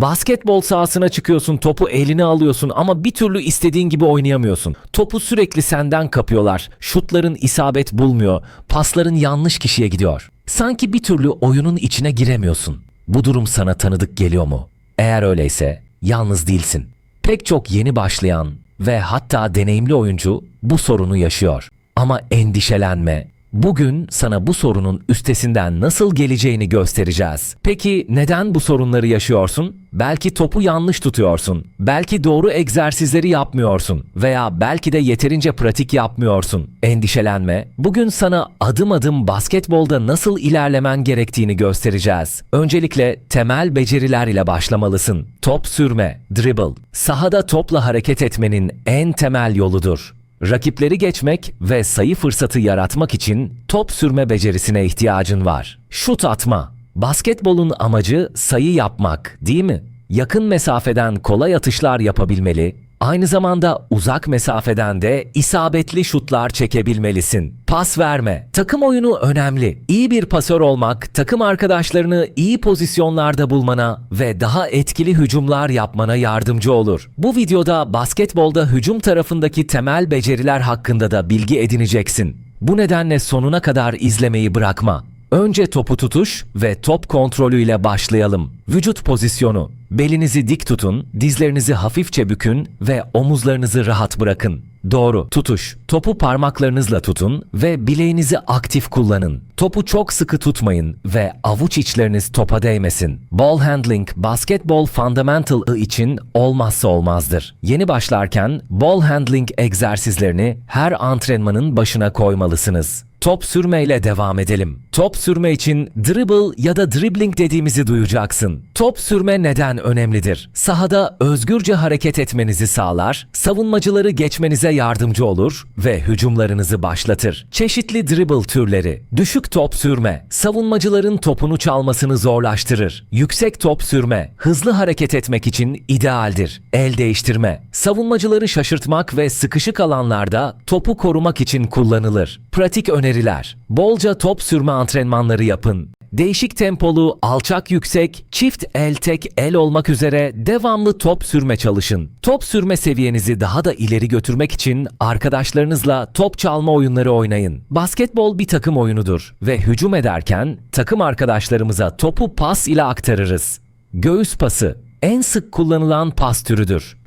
Basketbol sahasına çıkıyorsun, topu eline alıyorsun ama bir türlü istediğin gibi oynayamıyorsun. Topu sürekli senden kapıyorlar. Şutların isabet bulmuyor. Pasların yanlış kişiye gidiyor. Sanki bir türlü oyunun içine giremiyorsun. Bu durum sana tanıdık geliyor mu? Eğer öyleyse yalnız değilsin. Pek çok yeni başlayan ve hatta deneyimli oyuncu bu sorunu yaşıyor. Ama endişelenme. Bugün sana bu sorunun üstesinden nasıl geleceğini göstereceğiz. Peki neden bu sorunları yaşıyorsun? Belki topu yanlış tutuyorsun. Belki doğru egzersizleri yapmıyorsun veya belki de yeterince pratik yapmıyorsun. Endişelenme. Bugün sana adım adım basketbolda nasıl ilerlemen gerektiğini göstereceğiz. Öncelikle temel beceriler ile başlamalısın. Top sürme, dribble. Sahada topla hareket etmenin en temel yoludur. Rakipleri geçmek ve sayı fırsatı yaratmak için top sürme becerisine ihtiyacın var. Şut atma. Basketbolun amacı sayı yapmak, değil mi? Yakın mesafeden kolay atışlar yapabilmeli, aynı zamanda uzak mesafeden de isabetli şutlar çekebilmelisin. Pas verme. Takım oyunu önemli. İyi bir pasör olmak, takım arkadaşlarını iyi pozisyonlarda bulmana ve daha etkili hücumlar yapmana yardımcı olur. Bu videoda basketbolda hücum tarafındaki temel beceriler hakkında da bilgi edineceksin. Bu nedenle sonuna kadar izlemeyi bırakma. Önce topu tutuş ve top kontrolüyle başlayalım. Vücut pozisyonu. Belinizi dik tutun, dizlerinizi hafifçe bükün ve omuzlarınızı rahat bırakın. Doğru. Tutuş. Topu parmaklarınızla tutun ve bileğinizi aktif kullanın. Topu çok sıkı tutmayın ve avuç içleriniz topa değmesin. Ball handling basketbol fundamental için olmazsa olmazdır. Yeni başlarken ball handling egzersizlerini her antrenmanın başına koymalısınız. Top sürmeyle devam edelim. Top sürme için dribble ya da dribbling dediğimizi duyacaksın. Top sürme neden önemlidir? Sahada özgürce hareket etmenizi sağlar, savunmacıları geçmenize yardımcı olur ve hücumlarınızı başlatır. Çeşitli dribble türleri. Düşük top sürme, savunmacıların topunu çalmasını zorlaştırır. Yüksek top sürme, hızlı hareket etmek için idealdir. El değiştirme, savunmacıları şaşırtmak ve sıkışık alanlarda topu korumak için kullanılır. Pratik öneriler. Bolca top sürme antrenmanları yapın. Değişik tempolu, alçak yüksek, çift el tek el olmak üzere devamlı top sürme çalışın. Top sürme seviyenizi daha da ileri götürmek için arkadaşlarınızla top çalma oyunları oynayın. Basketbol bir takım oyunudur ve hücum ederken takım arkadaşlarımıza topu pas ile aktarırız. Göğüs pası en sık kullanılan pas türüdür.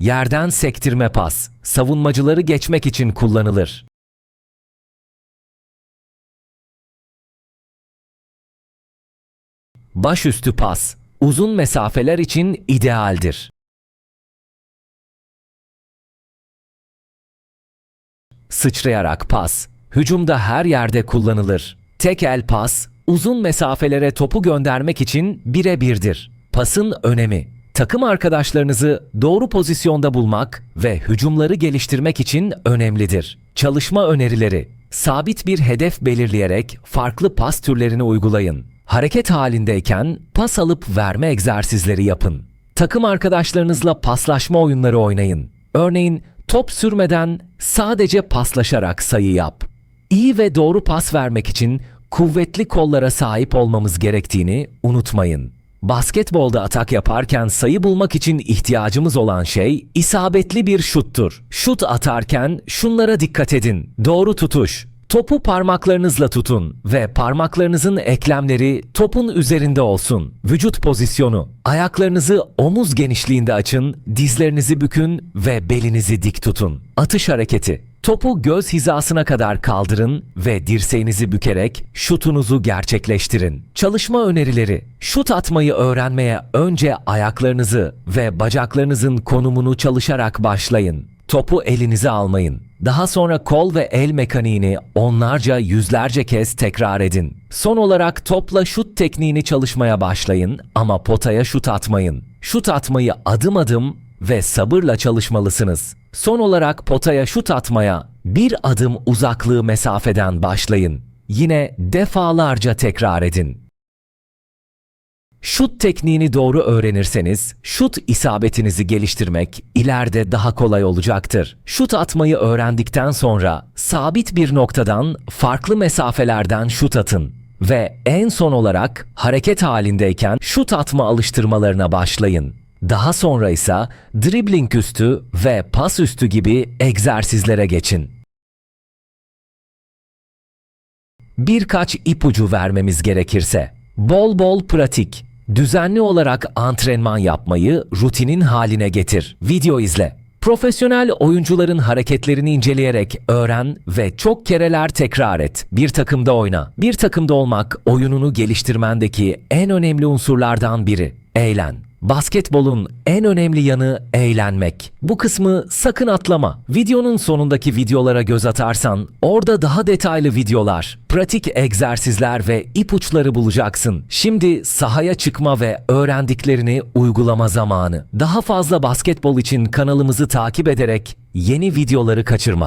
Yerden sektirme pas, savunmacıları geçmek için kullanılır. Başüstü pas, uzun mesafeler için idealdir. Sıçrayarak pas, hücumda her yerde kullanılır. Tek el pas, uzun mesafelere topu göndermek için birebirdir. Pasın önemi, takım arkadaşlarınızı doğru pozisyonda bulmak ve hücumları geliştirmek için önemlidir. Çalışma önerileri, sabit bir hedef belirleyerek farklı pas türlerini uygulayın. Hareket halindeyken pas alıp verme egzersizleri yapın. Takım arkadaşlarınızla paslaşma oyunları oynayın. Örneğin top sürmeden sadece paslaşarak sayı yap. İyi ve doğru pas vermek için kuvvetli kollara sahip olmamız gerektiğini unutmayın. Basketbolda atak yaparken sayı bulmak için ihtiyacımız olan şey isabetli bir şuttur. Şut atarken şunlara dikkat edin. Doğru tutuş. Topu parmaklarınızla tutun ve parmaklarınızın eklemleri topun üzerinde olsun. Vücut pozisyonu. Ayaklarınızı omuz genişliğinde açın, dizlerinizi bükün ve belinizi dik tutun. Atış hareketi. Topu göz hizasına kadar kaldırın ve dirseğinizi bükerek şutunuzu gerçekleştirin. Çalışma önerileri. Şut atmayı öğrenmeye önce ayaklarınızı ve bacaklarınızın konumunu çalışarak başlayın. Topu elinize almayın. Daha sonra kol ve el mekaniğini onlarca yüzlerce kez tekrar edin. Son olarak topla şut tekniğini çalışmaya başlayın ama potaya şut atmayın. Şut atmayı adım adım ve sabırla çalışmalısınız. Son olarak potaya şut atmaya bir adım uzaklığı mesafeden başlayın. Yine defalarca tekrar edin. Şut tekniğini doğru öğrenirseniz, şut isabetinizi geliştirmek ileride daha kolay olacaktır. Şut atmayı öğrendikten sonra sabit bir noktadan farklı mesafelerden şut atın ve en son olarak hareket halindeyken şut atma alıştırmalarına başlayın. Daha sonra ise dribbling üstü ve pas üstü gibi egzersizlere geçin. Birkaç ipucu vermemiz gerekirse, bol bol pratik, düzenli olarak antrenman yapmayı rutinin haline getir. Video izle. Profesyonel oyuncuların hareketlerini inceleyerek öğren ve çok kereler tekrar et. Bir takımda oyna. Bir takımda olmak oyununu geliştirmendeki en önemli unsurlardan biri. Eğlen. Basketbolun en önemli yanı eğlenmek. Bu kısmı sakın atlama. Videonun sonundaki videolara göz atarsan orada daha detaylı videolar, pratik egzersizler ve ipuçları bulacaksın. Şimdi sahaya çıkma ve öğrendiklerini uygulama zamanı. Daha fazla basketbol için kanalımızı takip ederek yeni videoları kaçırma.